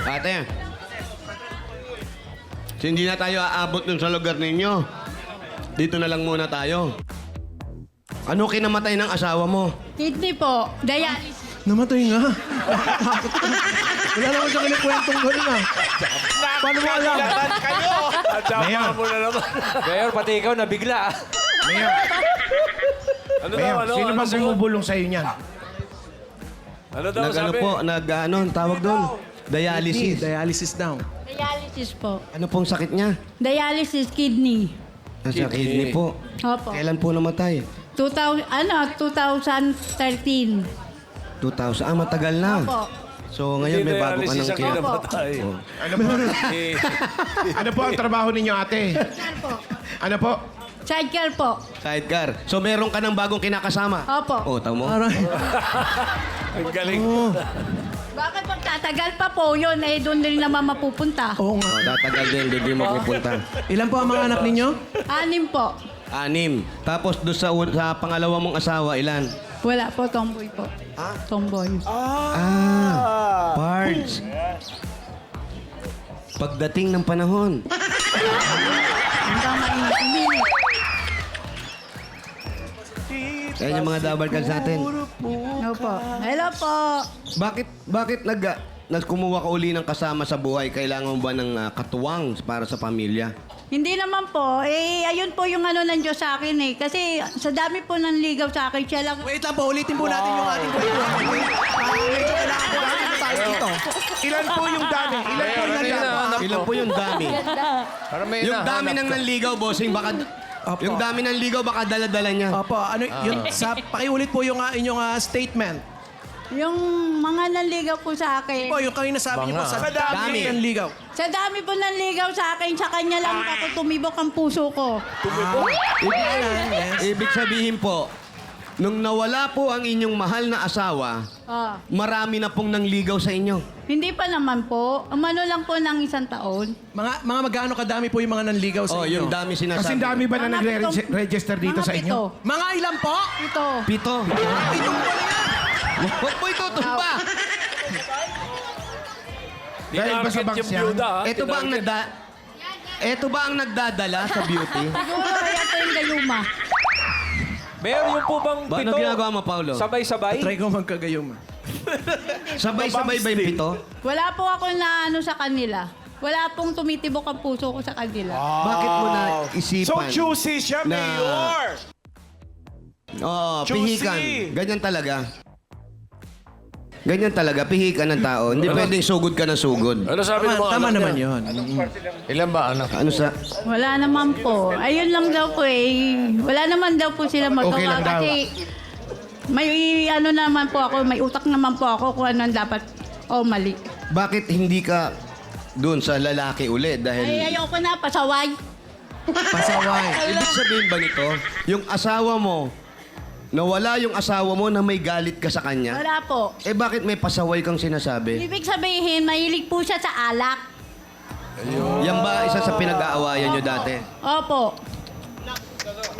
Ate, so hindi na tayo aabot dun sa lugar ninyo. Dito na lang muna tayo. Ano kinamatay ng asawa mo? Kidney po. Dialysis. Namatay nga. Wala naman siya kinikwentong gano'n ah. Paano mo alam? Mayor. mo na naman. Mayor, pati ikaw nabigla. ah. Mayor, Ano Mayor, daw, ano? sino ano, bang bumubulong sa'yo niyan? Ano daw Nag ano sabi? po, nag ano, ang tawag doon? Dialysis. Dialysis daw. Dialysis po. Ano pong sakit niya? Dialysis kidney. Nasa kidney po. Opo. Kailan po namatay? 2000, ano, 2013. 2000. Ah, matagal na. Opo. So ngayon may bago ka ng Dialysis ang kid. kinamatay. Oh. Ano po? ano po ang trabaho ninyo, ate? Sidecar po. Ano po? Sidecar po. Sidecar. So meron ka ng bagong kinakasama? Opo. Oh, tamo. Parang, Ang galing. Bakit magtatagal pa po yun? Eh, doon din naman mapupunta. oo nga. Oh, tatagal din, doon din mapupunta. Ilan po ang mga anak ninyo? Anim po. Anim. Tapos doon sa, sa pangalawa mong asawa, ilan? Wala po, tomboy po. Tomboy. Ah, parts. Pagdating ng panahon. Hanggang mainit. Uminit. Yan yung mga double calls natin. Ano po? Hello po. Bakit, bakit nag, nag kumuha ka uli ng kasama sa buhay? Kailangan mo ba ng ah, katuwang para sa pamilya? Hindi naman po. Eh, ayun po yung ano ng Diyos sa akin eh. Kasi sa dami po ng ligaw sa akin, siya lang. Wait lang po, ulitin po natin yung ating kwentuhan. Okay? Ah, medyo kailangan po natin na tayo dito. Ilan po yung dami? Ilan po yung dami? Ilan po yung dami? yung dami ng nanligaw, bossing, baka... Opo. Yung dami ng ligaw, baka dala-dala niya. Opo, ano, yun, sa, pakiulit po yung ah, inyong ah, statement. Yung mga nanligaw po sa akin. Po, yung kanina sabi niyo po, sa Dami. dami ng ligaw. Sa dami po ng ligaw sa akin, sa kanya lang ako tumibok ang puso ko. Ibig, ibig sabihin po, nung nawala po ang inyong mahal na asawa, Ah. marami na pong nangligaw sa inyo. Hindi pa naman po. Umano lang po ng isang taon. Mga, mga magkano kadami po yung mga nanligaw sa Oh, inyo? yung dami sinasabi. Kasi dami ba na Mga nagre-register pitong- dito mga sa inyo? pito. Mga ilan po? Ito. Pito. Itong po. Huwag mo itutumba. Dahil ba sa Tinarget banks yung yan? byuda, ha? Ito ba ang Tinarget. nagda... Ito ba ang nagdadala sa beauty? Siguro kaya ito yung gayuma. Mayor, yung po bang Ba, pito? ano ginagawa mo, Paulo? Sabay-sabay? Try ko magkagayom. Sabay-sabay ba yung pito? Wala po ako na ano sa kanila. Wala pong tumitibok ang puso ko sa kanila. Bakit mo na isipan? So choosy siya, na- Mayor! Oo, Choosy. pihikan. Ganyan talaga. Ganyan talaga, pihikan ng tao. Hindi pwedeng sugod ka ng sugod. Ano sabi ng Tama, mga tama anak naman niya? yun. Ilan ba anak? Ano sa... Wala naman po. Ayun lang daw po eh. Wala naman daw po sila magawa Okay lang daw. kasi may ano naman po ako, may utak naman po ako kung ano ang dapat o mali. Bakit hindi ka doon sa lalaki uli? Ay, Dahil... ayoko na, pasaway. Pasaway. Ibig sabihin ba nito, yung asawa mo, nawala yung asawa mo na may galit ka sa kanya? Wala po. Eh bakit may pasaway kang sinasabi? Ibig sabihin, mahilig po siya sa alak. Yan ba isa sa pinag-aawayan nyo dati? Opo.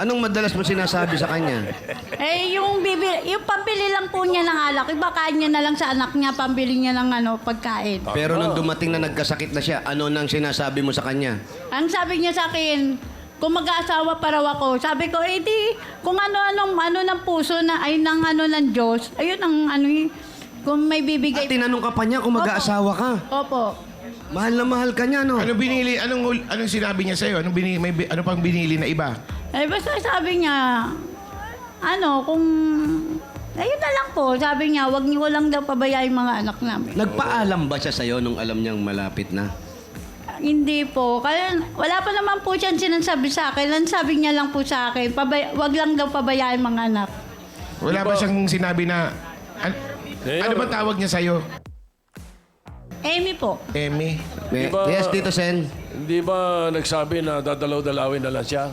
Anong madalas mo sinasabi sa kanya? Eh, yung, bibi, yung pambili lang po niya ng alak, ibakain niya na lang sa anak niya, pambili niya ng ano, pagkain. Pero nung dumating na nagkasakit na siya, ano nang sinasabi mo sa kanya? Ang sabi niya sa akin, kung mag-aasawa pa raw ako, sabi ko, eh di, kung ano-anong ano ng puso na, ay ng ano ng Diyos, ayun ang ano eh, kung may At bibigay. tinanong ka pa niya kung mag-aasawa ka. Opo. Mahal na mahal ka niya, no? Ano binili? Anong anong sinabi niya sa'yo? Anong binili, may, bi- ano pang binili na iba? Eh, basta sabi niya, ano, kung, ayun na lang po, sabi niya, wag niyo lang daw pabayaan yung mga anak namin. Nagpaalam ba siya sa'yo nung alam niyang malapit na? Hindi po. Kaya wala pa naman po siyang sinasabi sa akin. Ang sabi niya lang po sa akin, pabay, wag lang daw pabayaan mga anak. Wala ba siyang sinabi na... an- Eh, ano ba tawag niya sa'yo? Amy po. Emmy? Di ba- Yes, Tito Sen. Hindi ba nagsabi na dadalaw-dalawin na lang siya?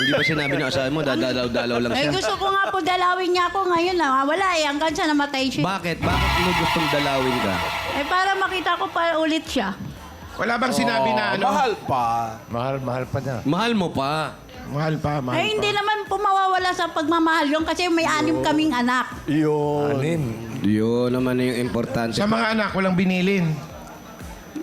Hindi ba sinabi ng asawa mo, dadalaw-dalaw lang Eh siya? gusto ko nga po dalawin niya ako ngayon na wala eh. Hanggang sa namatay siya. Bakit? Bakit mo gustong dalawin ka? eh para makita ko pa ulit siya. Wala bang sinabi na ano? Mahal pa. Mahal, mahal pa niya. Mahal mo pa. Mahal pa, mahal eh pa. hindi naman po mawawala sa pagmamahal yun kasi may anim kaming anak. Yun. Anim. Yun naman yung importante. Sa mga anak, walang binilin.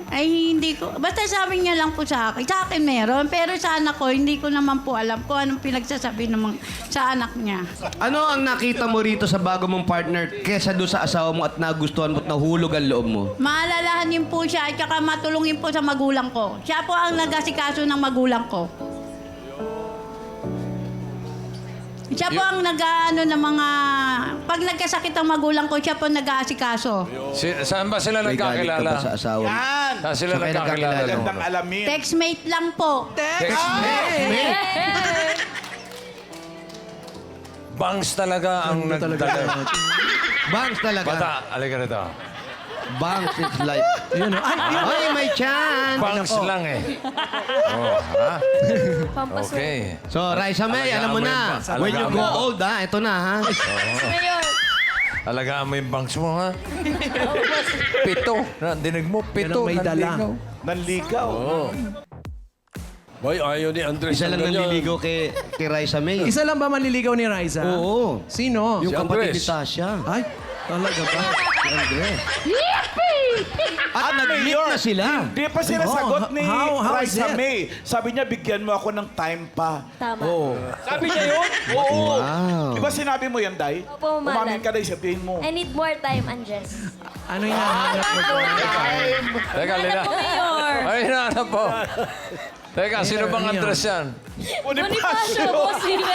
Ay, hindi ko. Basta sabi niya lang po sa akin. Sa akin meron. Pero sa anak ko, hindi ko naman po alam kung anong pinagsasabi naman sa anak niya. Ano ang nakita mo rito sa bago mong partner kesa doon sa asawa mo at nagustuhan mo at nahulog ang loob mo? Maalalahanin po siya at saka matulungin po sa magulang ko. Siya po ang nagasikaso ng magulang ko. Siya po ang nag-ano ng mga... Pag nagkasakit ang magulang ko, siya po nag-aasikaso. Si, saan ba sila May galit ka nagkakilala? ba sa asawa mo? Yan. Saan sila Saan kayo nagkakilala? nagkakilala? no? Gandang alamin. Textmate lang po. Text. Bangs talaga ang nagdala. Bangs talaga. Bata, alika rito. Bangs is like... Yun, oh. Ay, yun. Ay, may chance! Bangs lang eh. Oh, ha? Okay. So, Raisa May, alam mo na. Alagaan When you go bangs. old, ha? Ito na, ha? Alagaan mo yung bangs mo, ha? Pito. Nandinig mo, pito. Yan ang may dala. nanligaw. Nanligaw. Boy, ayaw ni Andres. Isa lang ng ganyan. kay, kay Raisa May. Isa lang ba manliligaw ni Raisa? Oo. Sino? Yung Si kapatid ni Andres. Tasha. Ay, talaga ba? Si Andres. At nag-meet Mayor, na sila. Di pa sinasagot Oh, ni how- how is Raisa it? May. Sabi niya, bigyan mo ako ng time pa. Tama. Sabi niya yun? Oo. Wow. Di ba sinabi mo yan, Day? Opo, Malan. Umamin ka, Day. Sabihin mo. I need more time, Andres. Ano yung hinahanap mo doon? Teka, Lina. po, Mayor. Ay, hinahanap po. Teka, sino bang Andres yan? Bonifacio po sila.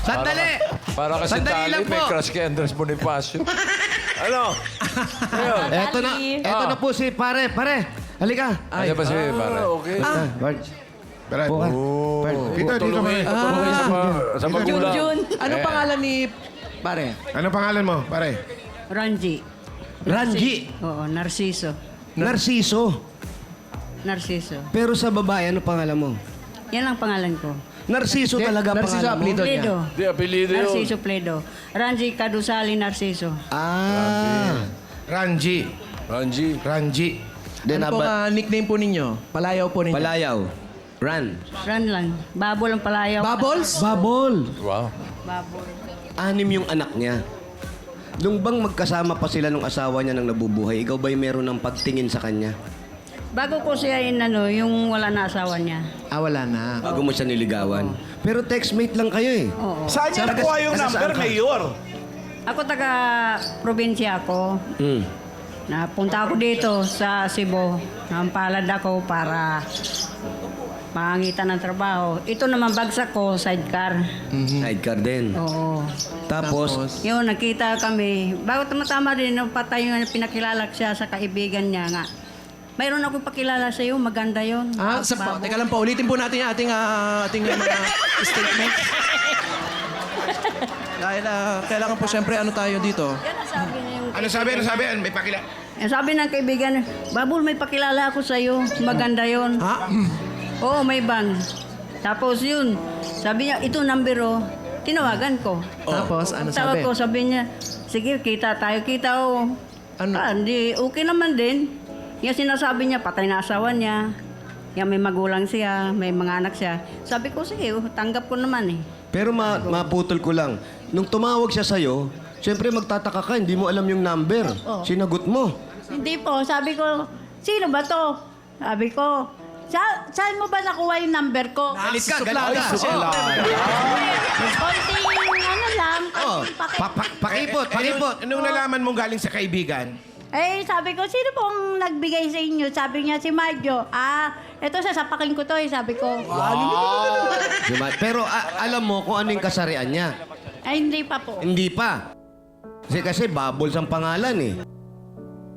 Sandali! Para kasi Sandali tali, may po. crush kay Andres Bonifacio. Ano? Eto na, eto na po si pare, pare. Halika. Ano ba si pare? Okay. Ah, Bart. Pero, Buka. Dito, dito. Tulungin, pare. tulungin sa, mga- sa magulang. Jun. Anong pangalan ni pare? Anong pangalan mo, pare? Ranji. Ranji. Oo, Narciso. Narciso. Narciso. Pero sa babae, ano pangalan mo? Yan ang pangalan ko. Narciso talaga Narciso pangalan mo? apelido niya. Pledo. Di, apelido yun. Narciso Pledo. Ranji Kadusali Narciso. Ah. Ranji. Ranji. Ranji. Then, Ano po aba- ang nickname po ninyo? Palayaw po ninyo? Palayaw. Ran. Ran lang. Babol ang palayaw. Bubbles? Babol. Wow. Babol. Anim yung anak niya. Nung bang magkasama pa sila nung asawa niya nang nabubuhay, ikaw ba'y meron ng pagtingin sa kanya? Bago ko siya in, ano, yung wala na asawa niya. Ah, wala na. Bago mo siya niligawan. Pero textmate lang kayo eh. Oo. Saan niya Saan nakuha yung nasa number, saan ka? Mayor? Ako taga probinsya ako. Mm. Napunta ako dito sa Cebu. Nampalad ako para makangitan ng trabaho. Ito naman bagsak ko, sidecar. Sidecar din. Oo. Tapos, Yun, nakita kami. Bago tumatama din, nung patay yung pinakilala siya sa kaibigan niya nga. Mayroon ako pakilala sa iyo, maganda yon. Ah, sa pa, teka lang po, ulitin po natin yung ating, ah, ating uh, mga statement. Dahil ah, kailangan po siyempre ano tayo dito. Yan ang sabi niya yung... Ano sabi? Ano sabi? Ano, May pakila. Ang sabi ng kaibigan, Babul, may pakilala ako sa iyo. Maganda yon. Ha? Oo, may ban. Tapos yun, sabi niya, ito number Tinawagan ko. Tapos, ano Tawag sabi? ko, sabi niya, sige, kita tayo, kita o. Ano? Ah, di, okay naman din. Yung sinasabi niya, patay na asawa niya. Yan, may magulang siya, may mga anak siya. Sabi ko, sige, oh, tanggap ko naman eh. pero ma- maputol ko lang. Nung tumawag siya sa'yo, siyempre magtataka ka, hindi mo alam yung number. Oo. Sinagot mo. Hindi po, sabi ko, sino ba to? Sabi ko, sa, saan mo ba nakuha yung number ko? Galit ka, galit ka. Konting ano lang, Oh, konting paki- pa- pa- pakipot, pakipot. Anong nalaman mong galing sa kaibigan? Eh, sabi ko, sino pong nagbigay sa inyo? Sabi niya, si Marjo. Ah, eto sasapakin ko to eh, sabi ko. Diba? Pero a- alam mo kung ano yung kasarian niya. Ay, hindi pa po. Hindi pa. Kasi kasi Bubbles ang pangalan eh.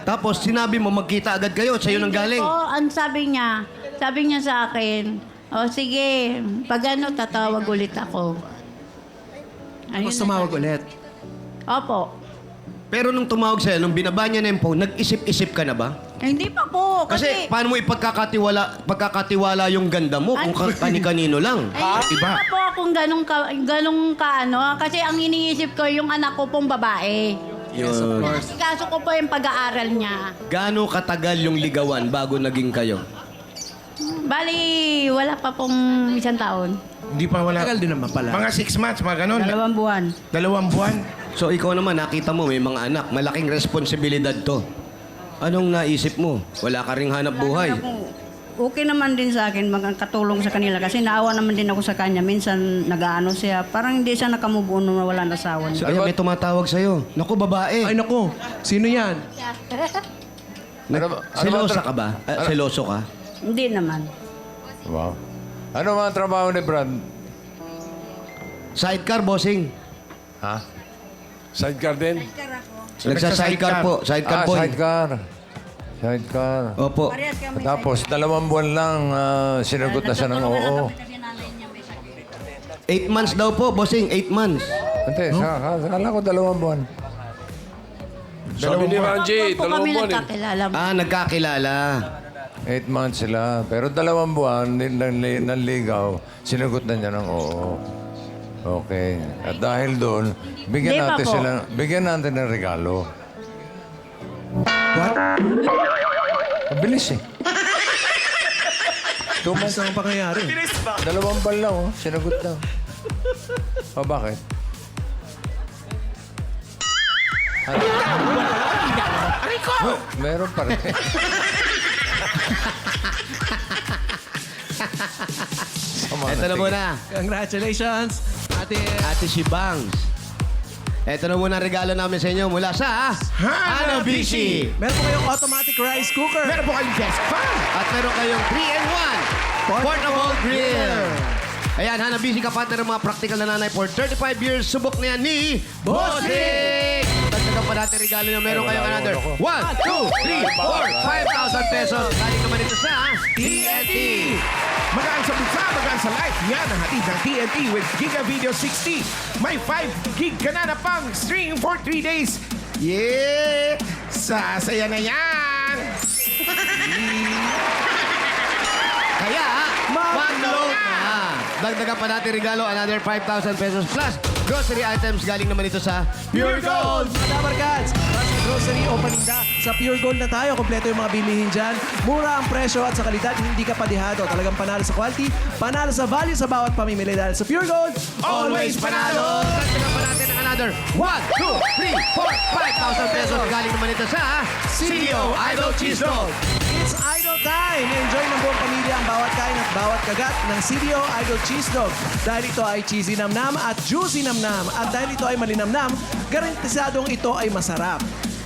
Tapos sinabi mo magkita agad kayo, sa'yo nang galing. Oo, ang sabi niya, sabi niya sa akin, o sige, pag ano, tatawag ulit ako. Ayun Tapos na tumawag ulit. Opo. Pero nung tumawag sa'yo, nung binaba niya na yung phone, nag-isip-isip ka na ba? Eh, Hindi pa po. Kasi, Kasi, paano mo ipagkakatiwala pagkakatiwala yung ganda mo kung ka- kani-kanino lang? ay, hindi Iba. pa po akong ganong ka, ganong ka, ano, kasi ang iniisip ko yung anak ko pong babae. Yes, of course. Kaso ko po yung pag-aaral niya. Gaano katagal yung ligawan bago naging kayo? Bali, wala pa pong isang taon. Hindi pa wala. Tagal din naman pala. Mga six months, mga ganun. Dalawang buwan. Dalawang buwan. So ikaw naman, nakita mo may mga anak. Malaking responsibilidad to. Anong naisip mo? Wala ka ring hanap buhay. Okay naman din sa akin magkatulong sa kanila kasi naawa naman din ako sa kanya. Minsan nag-ano siya, parang hindi siya nakamove on nung wala na asawa niya. Kaya may tumatawag sa'yo. Naku, babae. Ay, naku. Sino yan? Nag- Ano ba- ano ba selosa tra- ka ba? Ah, ano- seloso ka? Hindi naman. Wow. Ano mga trabaho ni Brad? Sidecar, bossing. Ha? Sidecar din? Nagsa-sidecar po. Sidecar ah, boy. sidecar. Sidecar. Opo. Tapos, dalawang buwan lang ah, sinagot na siya ng oo. Eight months daw po, bossing. Eight months. Hindi, sa, akala ko dalawang buwan. Sabi ni po kami dalawang buwan eh. nagkakilala. Ah, nagkakilala. Eight months sila. Pero dalawang buwan, din- nanli- nanligaw, sinagot na niya ng oo. Okay. At dahil doon, bigyan Di natin po. sila, bigyan natin ng regalo. What? Ang bilis eh. Months, Ano ang pangyayari? dalawang buwan lang oh, sinagot na. O bakit? Ano? Oh, meron pa rin. Sama Ito na muna. Congratulations, ate. Ate si Bangs. Ito na muna ang regalo namin sa inyo mula sa Hanabishi. Meron po kayong automatic rice cooker. Meron po kayong desk fan. At meron kayong 3-in-1 Portable Grill. Ayan, Hanabishi kapatid ng mga practical na nanay for 35 years. Subok na yan ni Bossing! Dagdagan pa natin regalo niya. Meron kayong another 1, 2, 3, 4, 5,000 pesos. Galing naman ito sa TNT. Magaan sa bulsa, magaan sa life. Yan ang hatid ng TNT with Giga Video 60. May 5 gig ka na na pang stream for 3 days. Yeah! Sasaya na yan! Kaya, mag-load na. Dagdagan pa natin regalo, another 5,000 pesos plus grocery items galing naman ito sa Pure Gold! Mga sa grocery o paninda, sa Pure Gold na tayo. Kompleto yung mga bilihin dyan. Mura ang presyo at sa kalidad, hindi ka padihado. Talagang panalo sa quality, panalo sa value sa bawat pamimili. Dahil sa Pure Gold, Always panalo! Dagdagan pa natin another 1, 2, 3, 4, 5,000 pesos galing naman ito sa CEO Idol Cheese Dog. It's Idol Time! Enjoy ng buong pamilya ang bawat kain at bawat kagat ng CDO Idol Cheese Dog. Dahil ito ay cheesy namnam at juicy namnam. At dahil ito ay malinamnam, garantisadong ito ay masarap.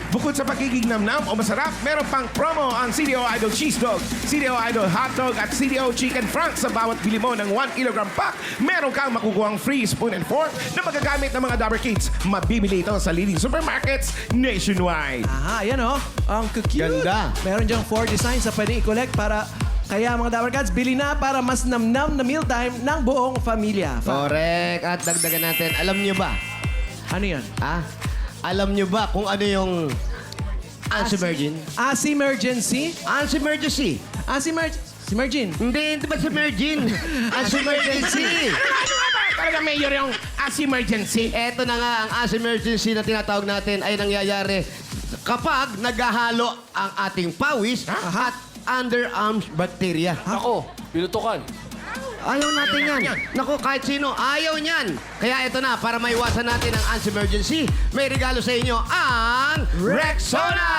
Bukod sa pagiging namnam o masarap, meron pang promo ang CDO Idol Cheese Dog, CDO Idol Hot Dog at CDO Chicken Frank sa bawat bili mo ng 1 kilogram pack. Meron kang makukuhang free spoon and fork na magagamit ng mga Dabber Kids. Mabibili ito sa leading supermarkets nationwide. Aha, yan oh. Ang cute. Ganda. Meron diyang four designs na pwedeng i-collect para kaya mga Dabber Cats, bili na para mas namnam na mealtime ng buong pamilya. Fa- Correct. At dagdagan natin, alam niyo ba? ano yan? Ah, alam niyo ba kung ano yung Ansi-Virgin? As emergency? Ansi-Emergency. As emer- si Mergin. Hindi, hindi ba si Virgin? Ansi-Emergency. Ano nga ba talaga mayor yung as emergency? Eto na nga, ang as emergency na tinatawag natin ay nangyayari kapag naghahalo ang ating pawis at underarms bacteria. Ako, pinutukan. Ayaw natin yan. Naku, kahit sino, ayaw niyan. Kaya ito na, para maiwasan natin ang ans emergency, may regalo sa inyo ang Rexona!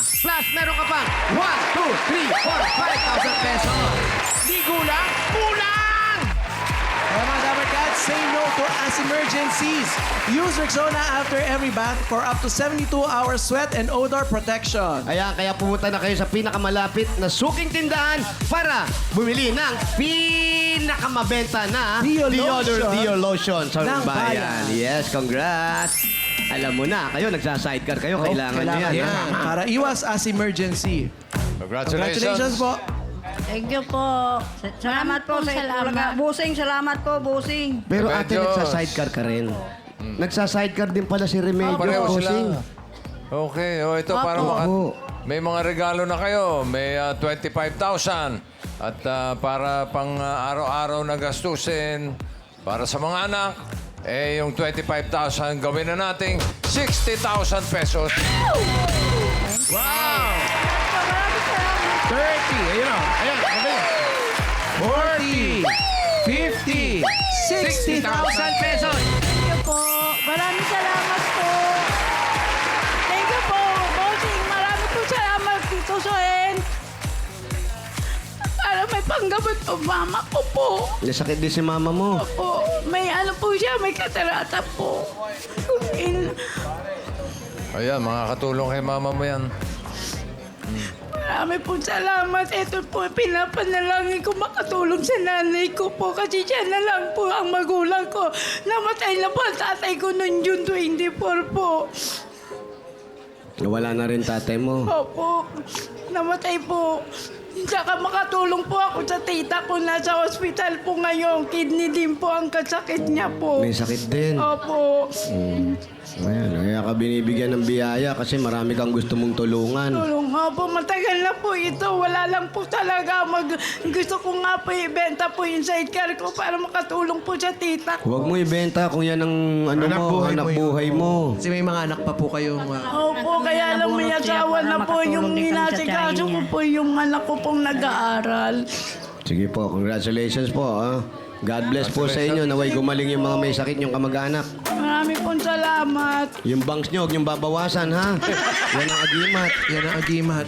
Plus, meron ka pang 1, 2, 3, 4, 5,000 pesos. Di kulang? Say no to as emergencies. Use Rexona after every bath for up to 72 hours sweat and odor protection. Ayan, kaya pumunta na kayo sa pinakamalapit na suking tindahan para bumili ng pinakamabenta na Dio Deodor Lotion Dio Lotion sa ng bayan. bayan. Yes, congrats! Alam mo na, kayo nagsasidecar kayo, kailangan, nyo yan. ha? Para iwas as emergency. Congratulations. Congratulations po. Thank you po. Salamat po sa salamat. Busing, salamat po, busing. Pero ate, Medyo- nagsasidecar ka rin. Nagsasidecar din pala si Remedios. Pareho bossing. sila. Okay, o ito para Opo. maka... May mga regalo na kayo. May ah, 25,000. At ah, para pang ah, araw-araw na gastusin para sa mga anak, eh yung 25,000 gawin na nating 60,000 pesos. Wow! 30. Ayun o. Ayan. 40, 50, 60,000 pesos. Thank you po. Maraming salamat po. Thank you po, bossing. Maraming po salamat, Tito Soen. Para may panggamot po, mama ko po. Nasakit din si mama mo. po. May ano po siya, may katarata po. In, Ayan, makakatulong kay mama mo yan. Marami po salamat. Ito po, pinapanalangin ko makatulong sa nanay ko po. Kasi siya na lang po ang magulang ko. Namatay na po ang tatay ko noong June 24 po. Wala na rin tatay mo. Opo, namatay po. Tsaka makatulong po ako sa tita ko. Nasa hospital po ngayon. Kidney din po ang kasakit niya po. May sakit din. Opo. Ayan, kaya ka binibigyan ng biyaya kasi marami kang gusto mong tulungan. Tulong nga po, matagal na po ito. Wala lang po talaga. Mag, gusto ko nga po ibenta po yung sidecar ko para makatulong po sa tita ko. Huwag mo ibenta kung yan ang ano Anak mo, buhay anak mo yun. buhay mo. Kasi may mga anak pa po kayong... ah, Opo, kaya lang may asawa na po yung inasikaso ko po yung anak ko pong nag-aaral. Sige po, congratulations po. ah. God bless po sa inyo. Naway gumaling yung mga may sakit yung kamag-anak. Marami pong salamat. Yung bangs nyo, huwag niyong babawasan, ha? Yan ang agimat. yan ang agimat.